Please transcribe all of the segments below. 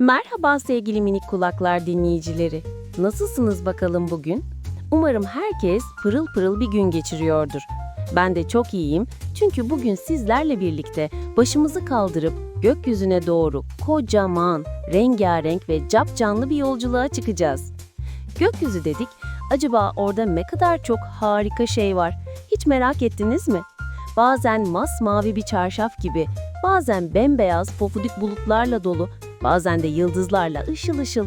Merhaba sevgili minik kulaklar dinleyicileri. Nasılsınız bakalım bugün? Umarım herkes pırıl pırıl bir gün geçiriyordur. Ben de çok iyiyim çünkü bugün sizlerle birlikte başımızı kaldırıp gökyüzüne doğru kocaman, rengarenk ve capcanlı bir yolculuğa çıkacağız. Gökyüzü dedik, acaba orada ne kadar çok harika şey var? Hiç merak ettiniz mi? Bazen masmavi bir çarşaf gibi, bazen bembeyaz pofuduk bulutlarla dolu, bazen de yıldızlarla ışıl ışıl.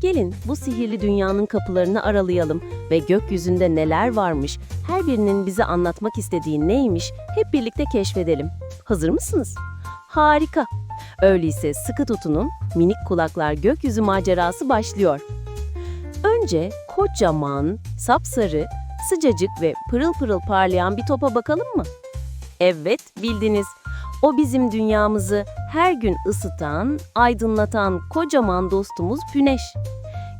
Gelin bu sihirli dünyanın kapılarını aralayalım ve gökyüzünde neler varmış, her birinin bize anlatmak istediği neymiş hep birlikte keşfedelim. Hazır mısınız? Harika. Öyleyse sıkı tutunun, minik kulaklar gökyüzü macerası başlıyor. Önce kocaman, sapsarı, sıcacık ve pırıl pırıl parlayan bir topa bakalım mı? Evet, bildiniz. O bizim dünyamızı her gün ısıtan, aydınlatan kocaman dostumuz Güneş.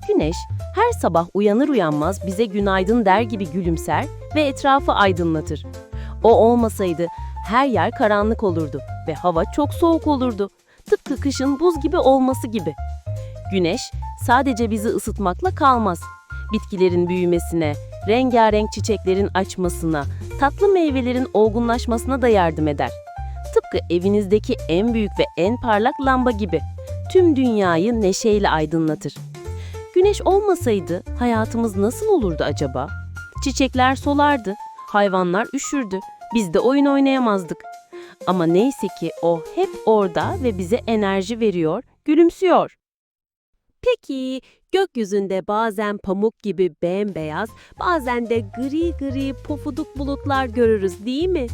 Güneş her sabah uyanır uyanmaz bize günaydın der gibi gülümser ve etrafı aydınlatır. O olmasaydı her yer karanlık olurdu ve hava çok soğuk olurdu. Tıpkı kışın buz gibi olması gibi. Güneş sadece bizi ısıtmakla kalmaz. Bitkilerin büyümesine, rengarenk çiçeklerin açmasına, tatlı meyvelerin olgunlaşmasına da yardım eder. Tıpkı evinizdeki en büyük ve en parlak lamba gibi tüm dünyayı neşeyle aydınlatır. Güneş olmasaydı hayatımız nasıl olurdu acaba? Çiçekler solardı, hayvanlar üşürdü, biz de oyun oynayamazdık. Ama neyse ki o hep orada ve bize enerji veriyor, gülümsüyor. Peki gökyüzünde bazen pamuk gibi bembeyaz, bazen de gri gri pofuduk bulutlar görürüz değil mi?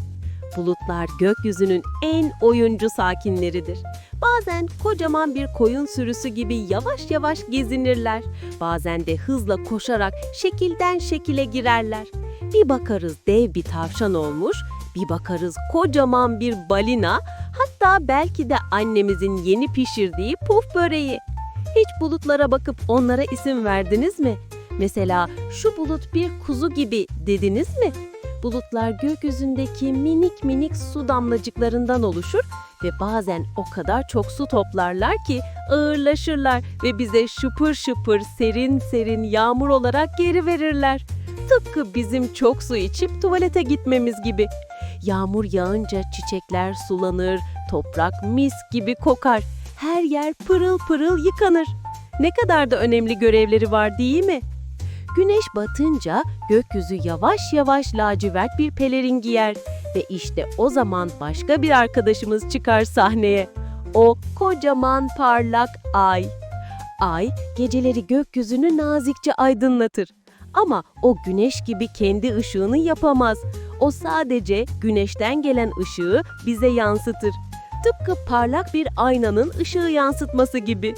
Bulutlar gökyüzünün en oyuncu sakinleridir. Bazen kocaman bir koyun sürüsü gibi yavaş yavaş gezinirler. Bazen de hızla koşarak şekilden şekile girerler. Bir bakarız dev bir tavşan olmuş, bir bakarız kocaman bir balina, hatta belki de annemizin yeni pişirdiği puf böreği. Hiç bulutlara bakıp onlara isim verdiniz mi? Mesela şu bulut bir kuzu gibi dediniz mi? Bulutlar gökyüzündeki minik minik su damlacıklarından oluşur ve bazen o kadar çok su toplarlar ki ağırlaşırlar ve bize şıpır şıpır serin serin yağmur olarak geri verirler. Tıpkı bizim çok su içip tuvalete gitmemiz gibi. Yağmur yağınca çiçekler sulanır, toprak mis gibi kokar. Her yer pırıl pırıl yıkanır. Ne kadar da önemli görevleri var değil mi? Güneş batınca gökyüzü yavaş yavaş lacivert bir pelerin giyer ve işte o zaman başka bir arkadaşımız çıkar sahneye. O kocaman parlak ay. Ay geceleri gökyüzünü nazikçe aydınlatır. Ama o güneş gibi kendi ışığını yapamaz. O sadece güneşten gelen ışığı bize yansıtır. Tıpkı parlak bir aynanın ışığı yansıtması gibi.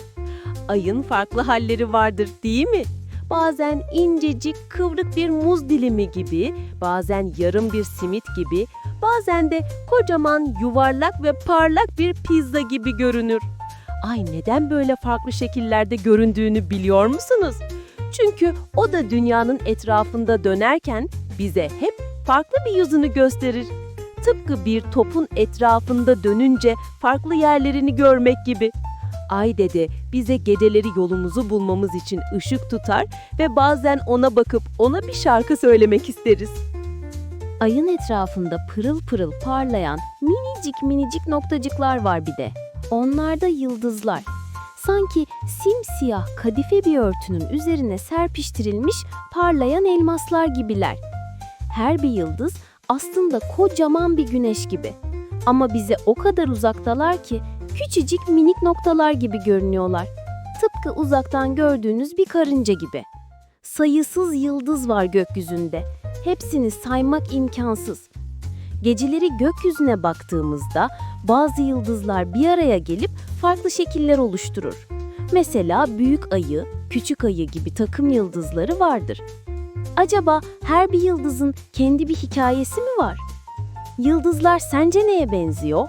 Ayın farklı halleri vardır değil mi? Bazen incecik kıvrık bir muz dilimi gibi, bazen yarım bir simit gibi, bazen de kocaman yuvarlak ve parlak bir pizza gibi görünür. Ay neden böyle farklı şekillerde göründüğünü biliyor musunuz? Çünkü o da dünyanın etrafında dönerken bize hep farklı bir yüzünü gösterir. Tıpkı bir topun etrafında dönünce farklı yerlerini görmek gibi. Ay dede bize geceleri yolumuzu bulmamız için ışık tutar ve bazen ona bakıp ona bir şarkı söylemek isteriz. Ayın etrafında pırıl pırıl parlayan minicik minicik noktacıklar var bir de. Onlar da yıldızlar. Sanki simsiyah kadife bir örtünün üzerine serpiştirilmiş parlayan elmaslar gibiler. Her bir yıldız aslında kocaman bir güneş gibi. Ama bize o kadar uzaktalar ki küçücük minik noktalar gibi görünüyorlar. Tıpkı uzaktan gördüğünüz bir karınca gibi. Sayısız yıldız var gökyüzünde. Hepsini saymak imkansız. Geceleri gökyüzüne baktığımızda bazı yıldızlar bir araya gelip farklı şekiller oluşturur. Mesela büyük ayı, küçük ayı gibi takım yıldızları vardır. Acaba her bir yıldızın kendi bir hikayesi mi var? Yıldızlar sence neye benziyor?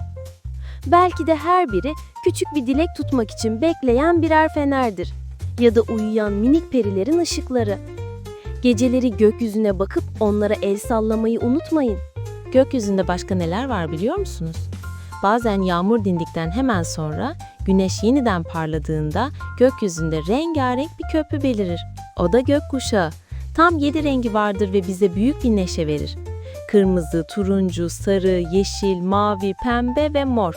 Belki de her biri küçük bir dilek tutmak için bekleyen birer fenerdir. Ya da uyuyan minik perilerin ışıkları. Geceleri gökyüzüne bakıp onlara el sallamayı unutmayın. Gökyüzünde başka neler var biliyor musunuz? Bazen yağmur dindikten hemen sonra Güneş yeniden parladığında gökyüzünde rengarenk bir köprü belirir. O da gökkuşağı. Tam yedi rengi vardır ve bize büyük bir neşe verir. Kırmızı, turuncu, sarı, yeşil, mavi, pembe ve mor.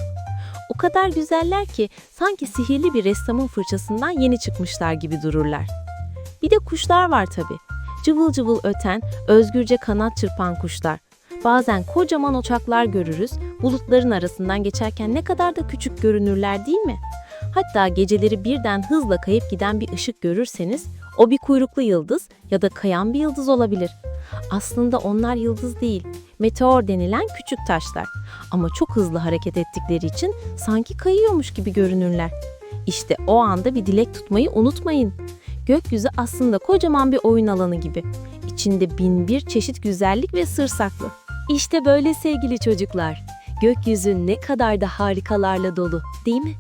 O kadar güzeller ki sanki sihirli bir ressamın fırçasından yeni çıkmışlar gibi dururlar. Bir de kuşlar var tabii. Cıvıl cıvıl öten, özgürce kanat çırpan kuşlar. Bazen kocaman uçaklar görürüz, bulutların arasından geçerken ne kadar da küçük görünürler değil mi? Hatta geceleri birden hızla kayıp giden bir ışık görürseniz, o bir kuyruklu yıldız ya da kayan bir yıldız olabilir. Aslında onlar yıldız değil, meteor denilen küçük taşlar. Ama çok hızlı hareket ettikleri için sanki kayıyormuş gibi görünürler. İşte o anda bir dilek tutmayı unutmayın. Gökyüzü aslında kocaman bir oyun alanı gibi. İçinde bin bir çeşit güzellik ve sır saklı. İşte böyle sevgili çocuklar. Gökyüzü ne kadar da harikalarla dolu, değil mi?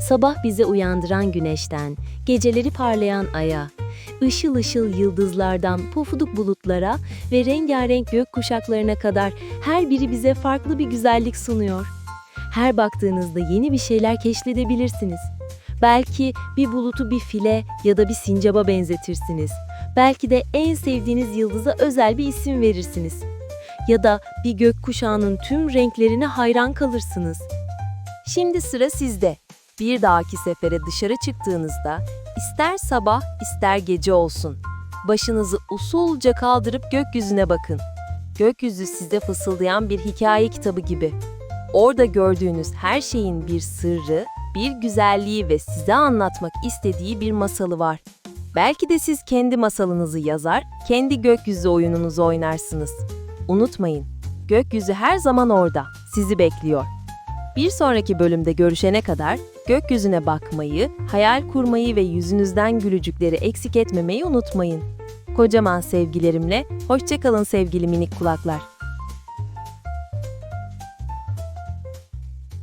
Sabah bizi uyandıran güneşten, geceleri parlayan aya, ışıl ışıl yıldızlardan pofuduk bulutlara ve rengarenk gök kuşaklarına kadar her biri bize farklı bir güzellik sunuyor. Her baktığınızda yeni bir şeyler keşfedebilirsiniz. Belki bir bulutu bir file ya da bir sincaba benzetirsiniz. Belki de en sevdiğiniz yıldıza özel bir isim verirsiniz. Ya da bir gökkuşağının tüm renklerine hayran kalırsınız. Şimdi sıra sizde. Bir dahaki sefere dışarı çıktığınızda ister sabah ister gece olsun. Başınızı usulca kaldırıp gökyüzüne bakın. Gökyüzü size fısıldayan bir hikaye kitabı gibi. Orada gördüğünüz her şeyin bir sırrı, bir güzelliği ve size anlatmak istediği bir masalı var. Belki de siz kendi masalınızı yazar, kendi gökyüzü oyununuzu oynarsınız. Unutmayın, gökyüzü her zaman orada, sizi bekliyor. Bir sonraki bölümde görüşene kadar gökyüzüne bakmayı, hayal kurmayı ve yüzünüzden gülücükleri eksik etmemeyi unutmayın. Kocaman sevgilerimle, hoşçakalın sevgili minik kulaklar.